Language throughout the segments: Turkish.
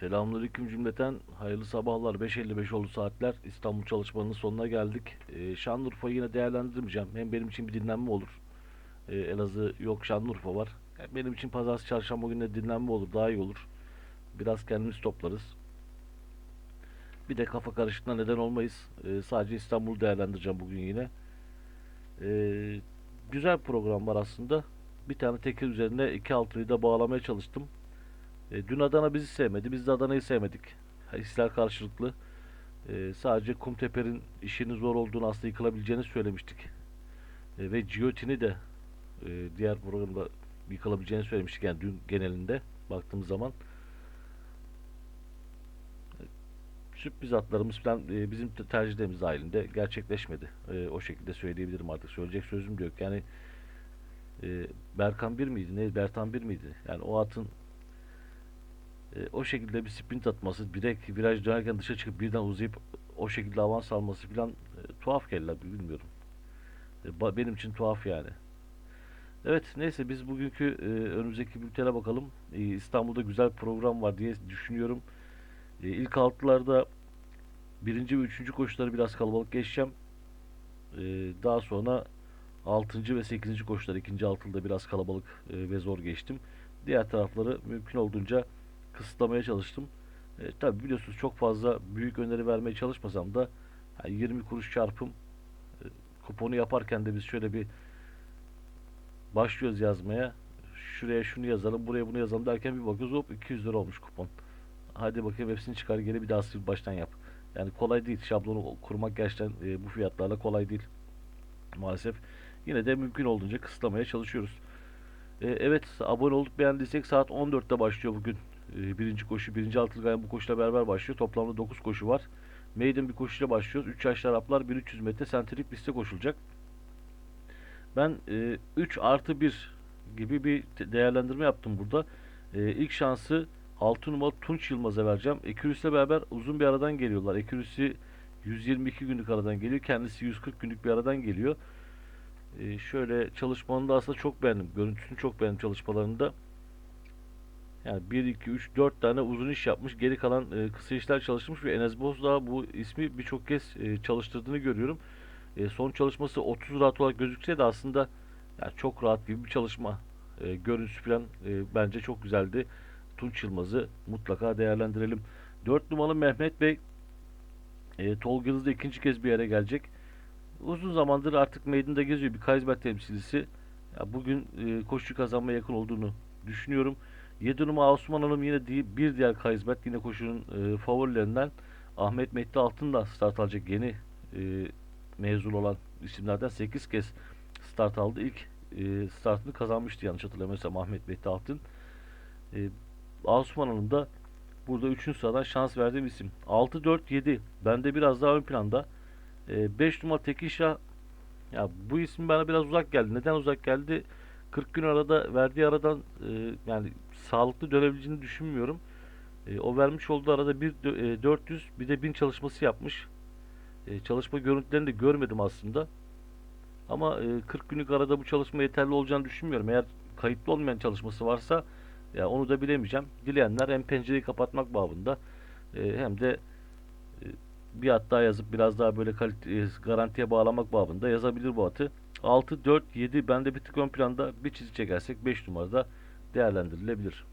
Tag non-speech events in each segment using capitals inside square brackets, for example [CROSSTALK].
Selamünaleyküm cümleten. Hayırlı sabahlar. 5.55 oldu saatler. İstanbul çalışmanın sonuna geldik. Ee, Şanlıurfa'yı yine değerlendirmeyeceğim. Hem benim için bir dinlenme olur. Ee, Elazığ yok Şanlıurfa var. Yani benim için pazartesi çarşamba günü dinlenme olur. Daha iyi olur. Biraz kendimiz toplarız. Bir de kafa karışıklığına neden olmayız. Ee, sadece İstanbul'u değerlendireceğim bugün yine. Ee, güzel program var aslında. Bir tane teker üzerine iki altılıyı da bağlamaya çalıştım. E, dün Adana bizi sevmedi. Biz de Adana'yı sevmedik. Hisler karşılıklı. E, sadece Kumteper'in işinin zor olduğunu aslında yıkılabileceğini söylemiştik. E, ve Giotin'i de e, diğer programda yıkılabileceğini söylemiştik. Yani dün genelinde baktığımız zaman. E, sürpriz atlarımız falan e, bizim te- tercihlerimiz dahilinde gerçekleşmedi. E, o şekilde söyleyebilirim artık. Söyleyecek sözüm yok. Yani e, Berkan bir miydi? Ne? Bertan bir miydi? Yani o atın e, o şekilde bir sprint atması, direkt viraj dönerken dışa çıkıp birden uzayıp o şekilde avans alması falan e, tuhaf geldi bilmiyorum. E, benim için tuhaf yani. Evet neyse biz bugünkü e, önümüzdeki bültene bakalım. E, İstanbul'da güzel program var diye düşünüyorum. E, ilk altılarda birinci ve üçüncü koşuları biraz kalabalık geçeceğim. E, daha sonra altıncı ve sekizinci koşular ikinci altılıda biraz kalabalık e, ve zor geçtim. Diğer tarafları mümkün olduğunca kısıtlamaya çalıştım. E, tabii biliyorsunuz çok fazla büyük öneri vermeye çalışmasam da yani 20 kuruş çarpım e, kuponu yaparken de biz şöyle bir başlıyoruz yazmaya. Şuraya şunu yazalım, buraya bunu yazalım derken bir bakıyoruz hop 200 lira olmuş kupon. Hadi bakayım hepsini çıkar geri bir daha sil baştan yap. Yani kolay değil. Şablonu kurmak gerçekten e, bu fiyatlarla kolay değil. Maalesef. Yine de mümkün olduğunca kısıtlamaya çalışıyoruz. E, evet abone olup beğendiysek saat 14'te başlıyor bugün. E, birinci koşu, birinci altılı gayen bu koşuyla beraber başlıyor. Toplamda 9 koşu var. Maiden bir koşuyla başlıyoruz. 3 yaşlı Araplar 1300 metre sentrik pistte koşulacak. Ben e, 3 artı 1 gibi bir değerlendirme yaptım burada. E, ilk şansı 6 numara Tunç Yılmaz'a vereceğim. Ekürüs'le beraber uzun bir aradan geliyorlar. Ekürüs'ü 122 günlük aradan geliyor. Kendisi 140 günlük bir aradan geliyor. E, şöyle çalışmanı da aslında çok beğendim. Görüntüsünü çok beğendim çalışmalarında. Yani 1, 2, 3, 4 tane uzun iş yapmış. Geri kalan e, kısa işler çalışmış ve Enes Bozdağ bu ismi birçok kez e, çalıştırdığını görüyorum. E, son çalışması 30 rahat olarak gözükse de aslında yani çok rahat gibi bir çalışma. E, görüntüsü falan e, bence çok güzeldi. Tunç Yılmaz'ı mutlaka değerlendirelim. 4 numaralı Mehmet Bey e, Tolga Yıldız'da ikinci kez bir yere gelecek. Uzun zamandır artık meydanda geziyor bir Kaysbert temsilcisi. Ya bugün e, koşu kazanmaya yakın olduğunu düşünüyorum. 7 numara Osman Hanım yine bir diğer Kaysbert yine koşunun e, favorilerinden Ahmet Mehdi Altın da start alacak yeni e, mezun olan isimlerden 8 kez start aldı. İlk e, startını kazanmıştı yanlış hatırlamıyorsam Ahmet Mehdi Altın. E, Osman Hanım da burada 3. sıradan şans verdiğim isim. 6-4-7 bende biraz daha ön planda. 5 numara Tekin ya bu isim bana biraz uzak geldi. Neden uzak geldi? 40 gün arada verdiği aradan e, yani sağlıklı dönebileceğini düşünmüyorum. E, o vermiş olduğu arada bir e, 400 bir de 1000 çalışması yapmış. E, çalışma görüntülerini de görmedim aslında. Ama e, 40 günlük arada bu çalışma yeterli olacağını düşünmüyorum. Eğer kayıtlı olmayan çalışması varsa ya onu da bilemeyeceğim. Dileyenler hem pencereyi kapatmak babında e, hem de e, bir at daha yazıp biraz daha böyle kalite, garantiye bağlamak babında yazabilir bu atı. 6, 4, 7 bende bir tık ön planda bir çizik çekersek 5 numarada değerlendirilebilir.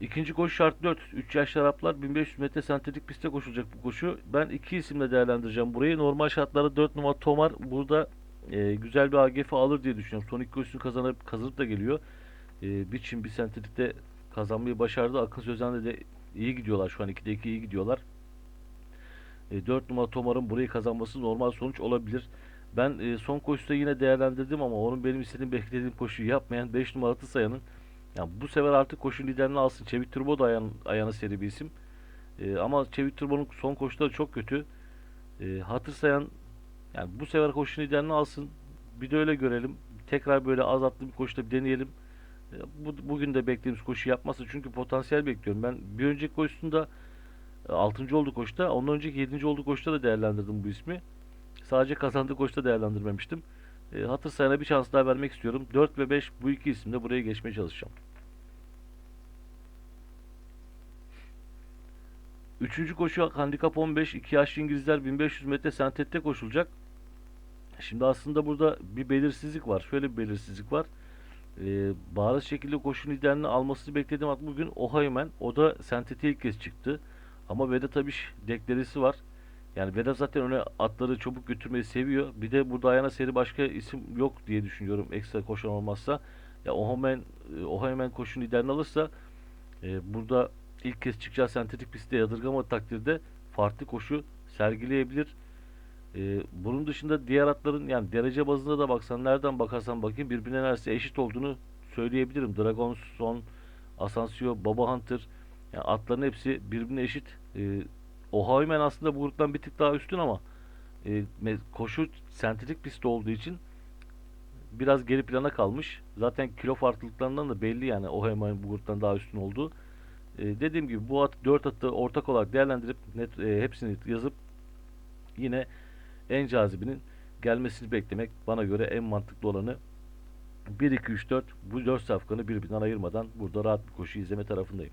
İkinci koşu şart 4. 3 yaşlı Araplar 1500 metre sentetik pistte koşulacak bu koşu. Ben iki isimle değerlendireceğim burayı. Normal şartlarda 4 numara Tomar burada e, güzel bir AGF alır diye düşünüyorum. Son iki koşusunu kazanıp kazanıp da geliyor. E, biçim bir sentetikte kazanmayı başardı. Akın Sözen'de de iyi gidiyorlar şu an 2'de 2 iyi gidiyorlar. E, 4 numara Tomar'ın burayı kazanması normal sonuç olabilir. Ben e, son koşuda yine değerlendirdim ama onun benim istediğim beklediğim koşuyu yapmayan 5 numaralı Sayan'ın yani bu sefer artık koşu liderini alsın. Çevik Turbo da ayağın, ayağına seri bir isim. E, ama Çevik Turbo'nun son koşuları çok kötü. E, hatır sayan yani bu sefer koşu liderini alsın. Bir de öyle görelim. Tekrar böyle az atlı bir koşuda bir deneyelim. E, Bu, bugün de beklediğimiz koşu yapması çünkü potansiyel bekliyorum. Ben bir önceki koşusunda 6. oldu koşuda. Ondan önceki 7. oldu koşuda da değerlendirdim bu ismi. Sadece kazandığı koşuda değerlendirmemiştim. E, hatır sayına bir şans daha vermek istiyorum. 4 ve 5 bu iki isimle buraya geçmeye çalışacağım. Üçüncü koşu handikap 15. 2 yaşlı İngilizler 1500 metre sentette koşulacak. Şimdi aslında burada bir belirsizlik var. Şöyle bir belirsizlik var. Ee, bariz şekilde koşu liderliğini almasını bekledim. Bak bugün Ohaymen. O da sentete ilk kez çıktı. Ama Vedat Abiş deklerisi var. Yani Vedat zaten öne atları çabuk götürmeyi seviyor. Bir de burada ayağına seri başka isim yok diye düşünüyorum ekstra koşan olmazsa. Ya Ohio Man, e, Ohio Man koşu liderini alırsa e, burada ilk kez çıkacağı sentetik pistte yadırgamadığı takdirde farklı koşu sergileyebilir. Ee, bunun dışında diğer atların yani derece bazında da baksan nereden bakarsan bakayım birbirine neredeyse eşit olduğunu söyleyebilirim. Dragon, Son, Asansio, Baba Hunter yani atların hepsi birbirine eşit. Ee, Ohio Man aslında bu gruptan bir tık daha üstün ama e, koşu sentetik pist olduğu için biraz geri plana kalmış. Zaten kilo farklılıklarından da belli yani Ohio Man bu gruptan daha üstün olduğu. Ee, dediğim gibi bu at 4 atı ortak olarak değerlendirip net e, hepsini yazıp yine en cazibinin gelmesini beklemek bana göre en mantıklı olanı 1 2 3 4 bu 4 safkanı birbirinden ayırmadan burada rahat bir koşu izleme tarafındayım.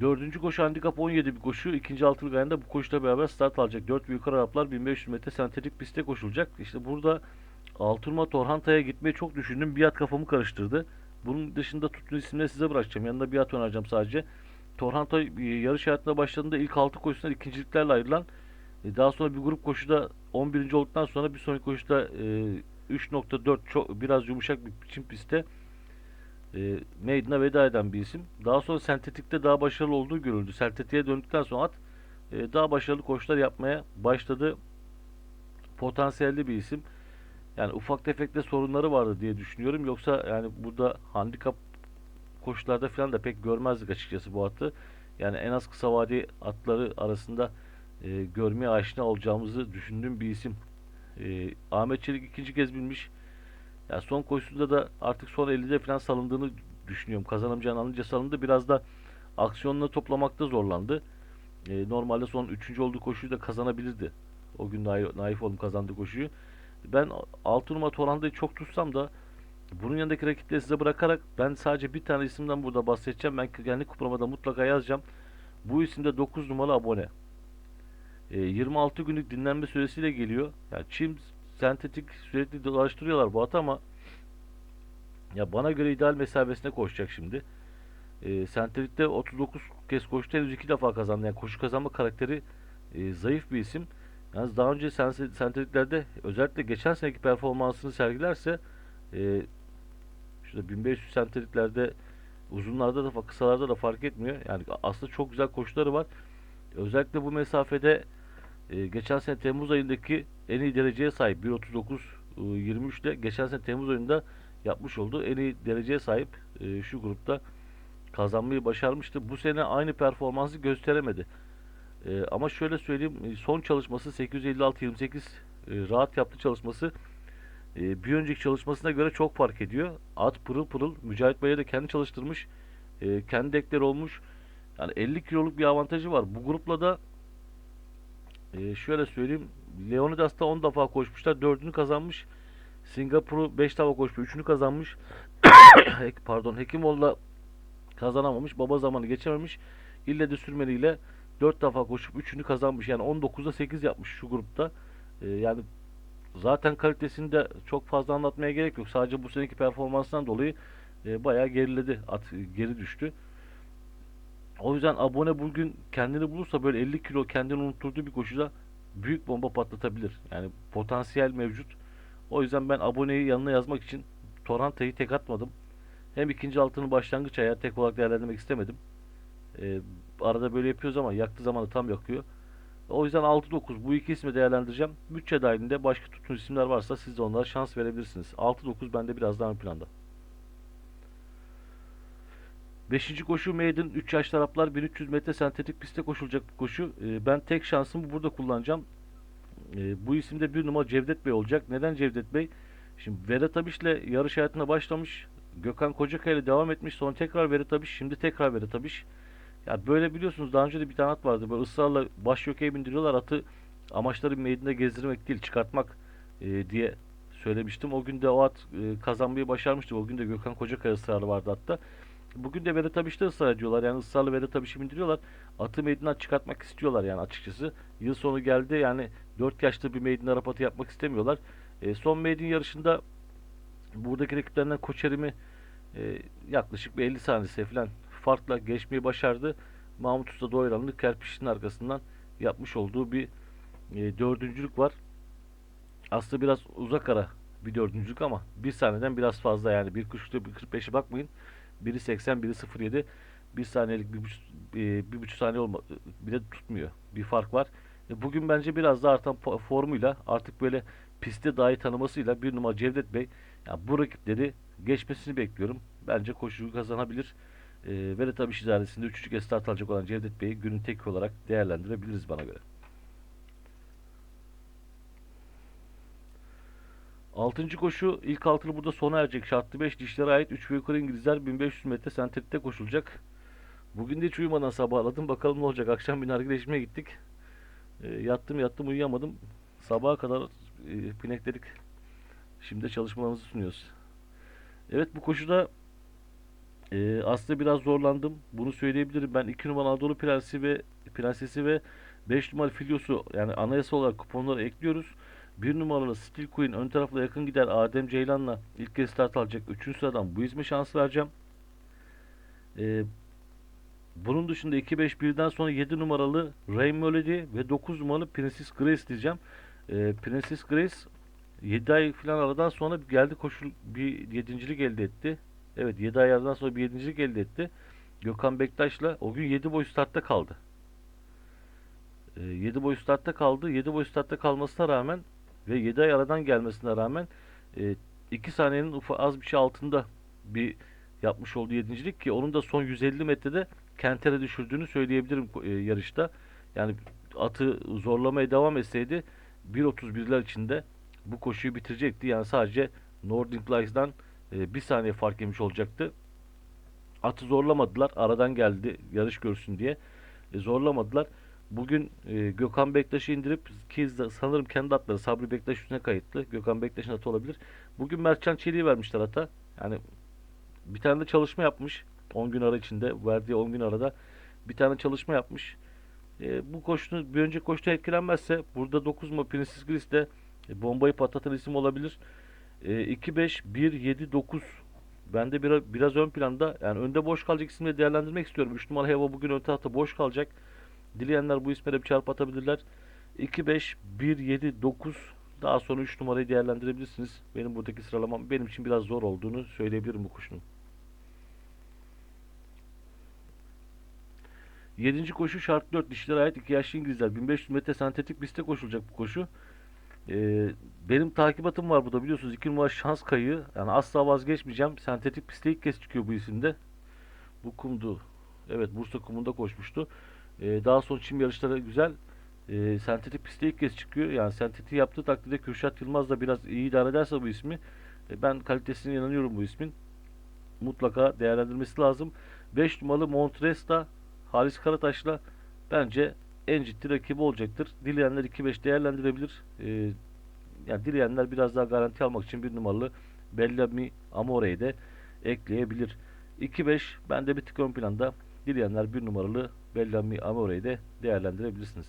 Dördüncü koşu handikap 17 bir koşu. İkinci altılık ayında bu koşuyla beraber start alacak. 4 büyük Araplar 1500 metre sentetik pistte koşulacak. İşte burada Alturma Torhanta'ya gitmeyi çok düşündüm. Bir at kafamı karıştırdı. Bunun dışında tutun isimleri size bırakacağım. Yanında bir at önereceğim sadece. Torhanta e, yarış hayatına başladığında ilk 6 koşusundan ikinciliklerle ayrılan e, daha sonra bir grup koşuda 11. olduktan sonra bir sonraki koşuda e, 3.4 çok biraz yumuşak bir biçim pistte e, Maiden'a veda eden bir isim. Daha sonra sentetikte daha başarılı olduğu görüldü. Sentetiğe döndükten sonra at e, daha başarılı koşular yapmaya başladı. Potansiyelli bir isim. Yani ufak tefek de sorunları vardı diye düşünüyorum. Yoksa yani burada handikap koşularda falan da pek görmezdik açıkçası bu atı. Yani en az kısa vade atları arasında e, görmeye aşina olacağımızı düşündüğüm bir isim. E, Ahmet Çelik ikinci kez binmiş. Yani son koşusunda da artık son 50'de falan salındığını düşünüyorum. Kazanamayacağını anlayınca salındı. Biraz da aksiyonunu toplamakta zorlandı. E, normalde son 3. olduğu koşuyu da kazanabilirdi. O gün Naif, Naif oğlum kazandı koşuyu. Ben 6 numara Toranda'yı çok tutsam da bunun yanındaki rakipleri size bırakarak ben sadece bir tane isimden burada bahsedeceğim. Ben kendi kupamada mutlaka yazacağım. Bu isim de 9 numaralı abone. E, 26 günlük dinlenme süresiyle geliyor. Yani çim sentetik sürekli dolaştırıyorlar bu atı ama ya bana göre ideal mesafesine koşacak şimdi. E, sentetikte 39 kez koştu henüz 2 defa kazandı. Yani koşu kazanma karakteri e, zayıf bir isim. Yalnız daha önce sen- sentetiklerde özellikle geçen seneki performansını sergilerse e, şurada 1500 sentetiklerde uzunlarda da kısalarda da fark etmiyor. Yani aslında çok güzel koşuları var. Özellikle bu mesafede e, geçen sene Temmuz ayındaki en iyi dereceye sahip 1.39 e, 23 ile geçen sene Temmuz ayında yapmış olduğu en iyi dereceye sahip e, şu grupta kazanmayı başarmıştı. Bu sene aynı performansı gösteremedi. E, ama şöyle söyleyeyim e, son çalışması 856-28 e, rahat yaptı çalışması e, bir önceki çalışmasına göre çok fark ediyor. At pırıl pırıl. Mücahit Bey'e de kendi çalıştırmış. E, kendi dekleri olmuş. Yani 50 kiloluk bir avantajı var. Bu grupla da e, şöyle söyleyeyim. Leonidas'ta 10 defa koşmuşlar. 4'ünü kazanmış. Singapur'u 5 defa koşmuş. 3'ünü kazanmış. [COUGHS] Pardon. Hekimoğlu'la kazanamamış. Baba zamanı geçememiş. İlle de sürmeliyle 4 defa koşup 3'ünü kazanmış. Yani 19'da 8 yapmış şu grupta. E, yani Zaten kalitesini de çok fazla anlatmaya gerek yok. Sadece bu seneki performansından dolayı e, bayağı geriledi. At geri düştü. O yüzden abone bugün kendini bulursa böyle 50 kilo kendini unutturduğu bir koşuda büyük bomba patlatabilir. Yani potansiyel mevcut. O yüzden ben aboneyi yanına yazmak için Torrenta'yı tek atmadım. Hem ikinci altının başlangıç ayağı tek olarak değerlendirmek istemedim. E, arada böyle yapıyoruz ama yaktığı zaman da tam yakıyor. O yüzden 6-9 bu iki ismi değerlendireceğim. Bütçe dahilinde başka tutun isimler varsa siz de onlara şans verebilirsiniz. 6-9 bende biraz daha ön planda. Beşinci koşu Maiden 3 yaş taraflar 1300 metre sentetik pistte koşulacak bir koşu. Ee, ben tek şansımı burada kullanacağım. Ee, bu isimde bir numara Cevdet Bey olacak. Neden Cevdet Bey? Şimdi Vedat Abiş'le yarış hayatına başlamış. Gökhan Kocakaya ile devam etmiş. Sonra tekrar Vedat Abiş. Şimdi tekrar Vedat Abiş. Ya böyle biliyorsunuz daha önce de bir tane at vardı. Böyle ısrarla baş yokaya bindiriyorlar atı. Amaçları meydanda gezdirmek değil çıkartmak e, diye söylemiştim. O gün de o at e, kazanmayı başarmıştı. O gün de Gökhan Kocakaya ısrarı vardı hatta. Bugün de Vedat Abiş'te ısrar ediyorlar. Yani ısrarla Vedat Abiş'i bindiriyorlar. Atı meydandan çıkartmak istiyorlar yani açıkçası. Yıl sonu geldi yani 4 yaşlı bir meydan Arap atı yapmak istemiyorlar. E, son meydan yarışında buradaki rakiplerinden Koçerim'i e, yaklaşık bir 50 saniyesi falan farkla geçmeyi başardı. Mahmut Usta Doyranlı Kerpiç'in arkasından yapmış olduğu bir e, dördüncülük var. Aslında biraz uzak ara bir dördüncülük ama bir saniyeden biraz fazla yani bir kuşta bir 45'e bakmayın. Biri 80, biri 07. Bir saniyelik bir buçuk, e, bir buçuk saniye olma, bile tutmuyor. Bir fark var. E, Bugün bence biraz da artan formuyla artık böyle pistte dahi tanımasıyla bir numara Cevdet Bey ya bu rakipleri geçmesini bekliyorum. Bence koşuyu kazanabilir. E, ve de tabii idaresinde üçüncü kez start alacak olan Cevdet Bey'i günün tek olarak değerlendirebiliriz bana göre. Altıncı koşu ilk altılı burada sona erecek. Şartlı 5 dişlere ait 3 ve yukarı İngilizler 1500 metre sentetikte koşulacak. Bugün de hiç uyumadan sabahladım. Bakalım ne olacak. Akşam bir nargileşmeye gittik. E, yattım yattım uyuyamadım. Sabaha kadar e, pinekledik. Şimdi çalışmalarımızı sunuyoruz. Evet bu koşuda e, aslında biraz zorlandım. Bunu söyleyebilirim. Ben 2 numara Anadolu Prensi ve Prensesi ve 5 numara Filyos'u yani anayasa olarak kuponlara ekliyoruz. 1 numaralı Steel Queen ön tarafla yakın gider Adem Ceylan'la ilk kez start alacak. 3. sıradan bu isme şans vereceğim. E, bunun dışında 2-5-1'den sonra 7 numaralı Ray Melody ve 9 numaralı Princess Grace diyeceğim. E, Princess Grace 7 ay falan aradan sonra geldi koşul bir yedincilik elde etti. Evet 7 ay aradan sonra bir yedincilik elde etti. Gökhan Bektaş'la o gün 7 boy startta kaldı. E, 7 boy startta kaldı. 7 boy startta kalmasına rağmen ve 7 ay aradan gelmesine rağmen 2 saniyenin ufa az bir şey altında bir yapmış olduğu yedincilik ki onun da son 150 metrede Kenter'e düşürdüğünü söyleyebilirim e, yarışta. Yani atı zorlamaya devam etseydi 1.31'ler içinde bu koşuyu bitirecekti. Yani sadece Nordic Lights'dan e, bir saniye fark yemiş olacaktı. Atı zorlamadılar. Aradan geldi yarış görsün diye. E, zorlamadılar. Bugün e, Gökhan Bektaş'ı indirip ki sanırım kendi atları Sabri Bektaş üstüne kayıtlı. Gökhan Bektaş'ın atı olabilir. Bugün Mertcan Çelik'i vermişler ata. Yani bir tane de çalışma yapmış. 10 gün ara içinde verdiği 10 gün arada bir tane çalışma yapmış. E, bu koşunun bir önceki koşuda etkilenmezse burada 9 mu Princess Grace de e, bombayı patlatan isim olabilir. E, 2 5 1 7 9 ben de biraz, biraz ön planda yani önde boş kalacak isimleri değerlendirmek istiyorum. 3 numara Heva bugün ön tarafta boş kalacak. Dileyenler bu isme de bir çarp atabilirler. 2 5 1 7 9 daha sonra 3 numarayı değerlendirebilirsiniz. Benim buradaki sıralamam benim için biraz zor olduğunu söyleyebilirim bu kuşun. Yedinci koşu şart 4 dişlere ait 2 yaşlı İngilizler. 1500 metre sentetik pistte koşulacak bu koşu. Ee, benim takibatım var burada biliyorsunuz. 2 numara şans kayığı. Yani asla vazgeçmeyeceğim. Sentetik pistte ilk kez çıkıyor bu isimde. Bu kumdu. Evet Bursa kumunda koşmuştu. Ee, daha sonra çim yarışları güzel. Ee, sentetik pistte ilk kez çıkıyor. Yani sentetiği yaptığı takdirde Kürşat Yılmaz da biraz iyi idare ederse bu ismi. e, ben kalitesine inanıyorum bu ismin. Mutlaka değerlendirmesi lazım. 5 numaralı Montresta Halis Karataş'la bence en ciddi rakibi olacaktır. Dileyenler 2-5 değerlendirebilir. Ee, yani dileyenler biraz daha garanti almak için bir numaralı Bellamy Amore'yi de ekleyebilir. 2-5 bende bir tık ön planda. Dileyenler bir numaralı Bellamy Amore'yi de değerlendirebilirsiniz.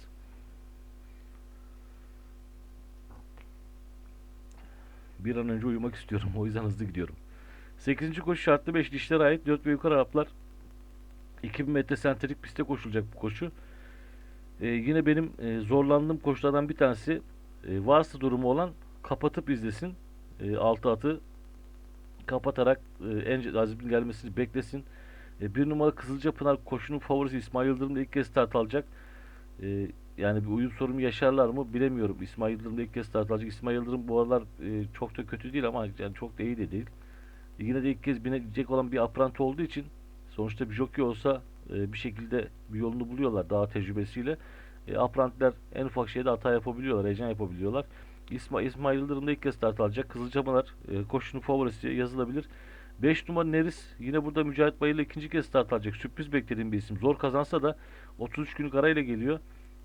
Bir an önce uyumak istiyorum. O yüzden hızlı gidiyorum. 8. koşu şartlı 5 dişlere ait 4 ve yukarı Araplar 2000 metre sentetik pistte koşulacak bu koşu. Ee, yine benim e, zorlandığım koşulardan bir tanesi e, varsa durumu olan kapatıp izlesin. E, altı atı kapatarak e, en azibin gelmesini beklesin. E, bir numara Kızılcapınar koşunun favorisi İsmail Yıldırım ilk kez start alacak. E, yani bir uyum sorunu yaşarlar mı bilemiyorum. İsmail Yıldırım ilk kez start alacak. İsmail Yıldırım bu aralar e, çok da kötü değil ama yani çok da iyi de değil. E, yine de ilk kez binecek olan bir apranti olduğu için sonuçta bir jockey olsa e, bir şekilde bir yolunu buluyorlar daha tecrübesiyle. E, aprantiler en ufak şeyde hata yapabiliyorlar, heyecan yapabiliyorlar. İsma, İsmail Yıldırım ilk kez start alacak. Kızılcamalar e, koşunun favorisi yazılabilir. 5 numara Neris yine burada Mücahit Bayır'la ikinci kez start alacak. Sürpriz beklediğim bir isim. Zor kazansa da 33 günlük arayla geliyor.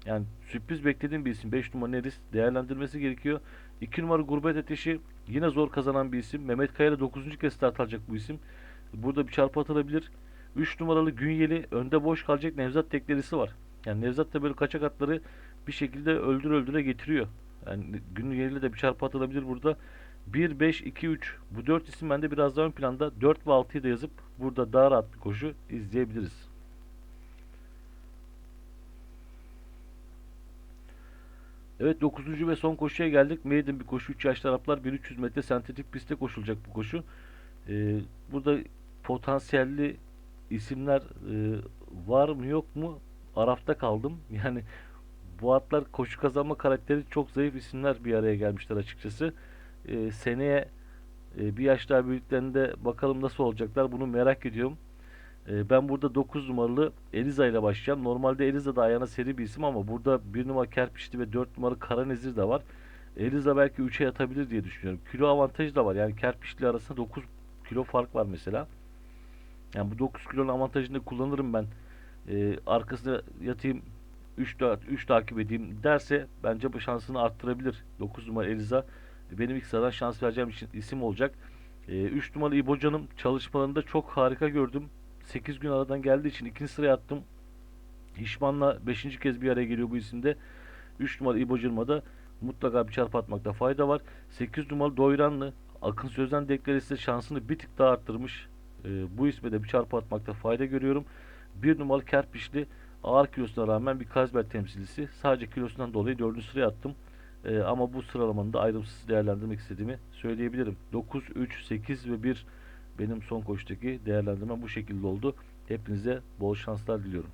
Yani sürpriz beklediğim bir isim. 5 numara Neris değerlendirmesi gerekiyor. 2 numara Gurbet Ateşi yine zor kazanan bir isim. Mehmet Kaya'yla 9. kez start alacak bu isim. Burada bir çarpı atılabilir. 3 numaralı Günyeli önde boş kalacak Nevzat teklerisi var. Yani Nevzat da böyle kaçak atları bir şekilde öldür öldüre getiriyor. Yani Günyeli de bir çarpı atılabilir burada. 1, 5, 2, 3 bu 4 isim bende biraz daha ön planda. 4 ve 6'yı da yazıp burada daha rahat bir koşu izleyebiliriz. Evet 9. ve son koşuya geldik. Maiden bir koşu 3 yaşlı Araplar 1300 metre sentetik pistte koşulacak bu koşu. Ee, burada potansiyelli isimler e, var mı yok mu? Arafta kaldım. [LAUGHS] Yani bu atlar koşu kazanma karakteri çok zayıf isimler bir araya gelmişler açıkçası. Ee, seneye e, bir yaş daha büyüdüklerinde bakalım nasıl olacaklar bunu merak ediyorum. Ee, ben burada 9 numaralı Eliza ile başlayacağım. Normalde Eliza da ayağına seri bir isim ama burada 1 numara Kerpiçli ve 4 numara Karanezir de var. Eliza belki 3'e yatabilir diye düşünüyorum. Kilo avantajı da var. Yani Kerpiçli arasında 9 kilo fark var mesela. Yani bu 9 kilonun avantajını kullanırım ben. Ee, arkasına yatayım 3 3 takip edeyim derse bence bu şansını arttırabilir. 9 numara Eliza benim ilk sıradan şans vereceğim için isim olacak. 3 numaralı İbo Canım çalışmalarında çok harika gördüm. 8 gün aradan geldiği için ikinci sıraya attım. Hişman'la 5. kez bir araya geliyor bu isimde. 3 numaralı İbo Canım'a da mutlaka bir çarpı atmakta fayda var. 8 numaralı Doyranlı Akın Sözen deklaresi şansını bir tık daha arttırmış. Ee, bu isme de bir çarpı atmakta fayda görüyorum. 1 numaralı Kerpiçli ağır kilosuna rağmen bir Kazber temsilcisi. Sadece kilosundan dolayı 4. sıraya attım. Ee, ama bu sıralamanın da ayrımsız değerlendirmek istediğimi söyleyebilirim. 9, 3, 8 ve 1 benim son koştaki değerlendirmem bu şekilde oldu. Hepinize bol şanslar diliyorum.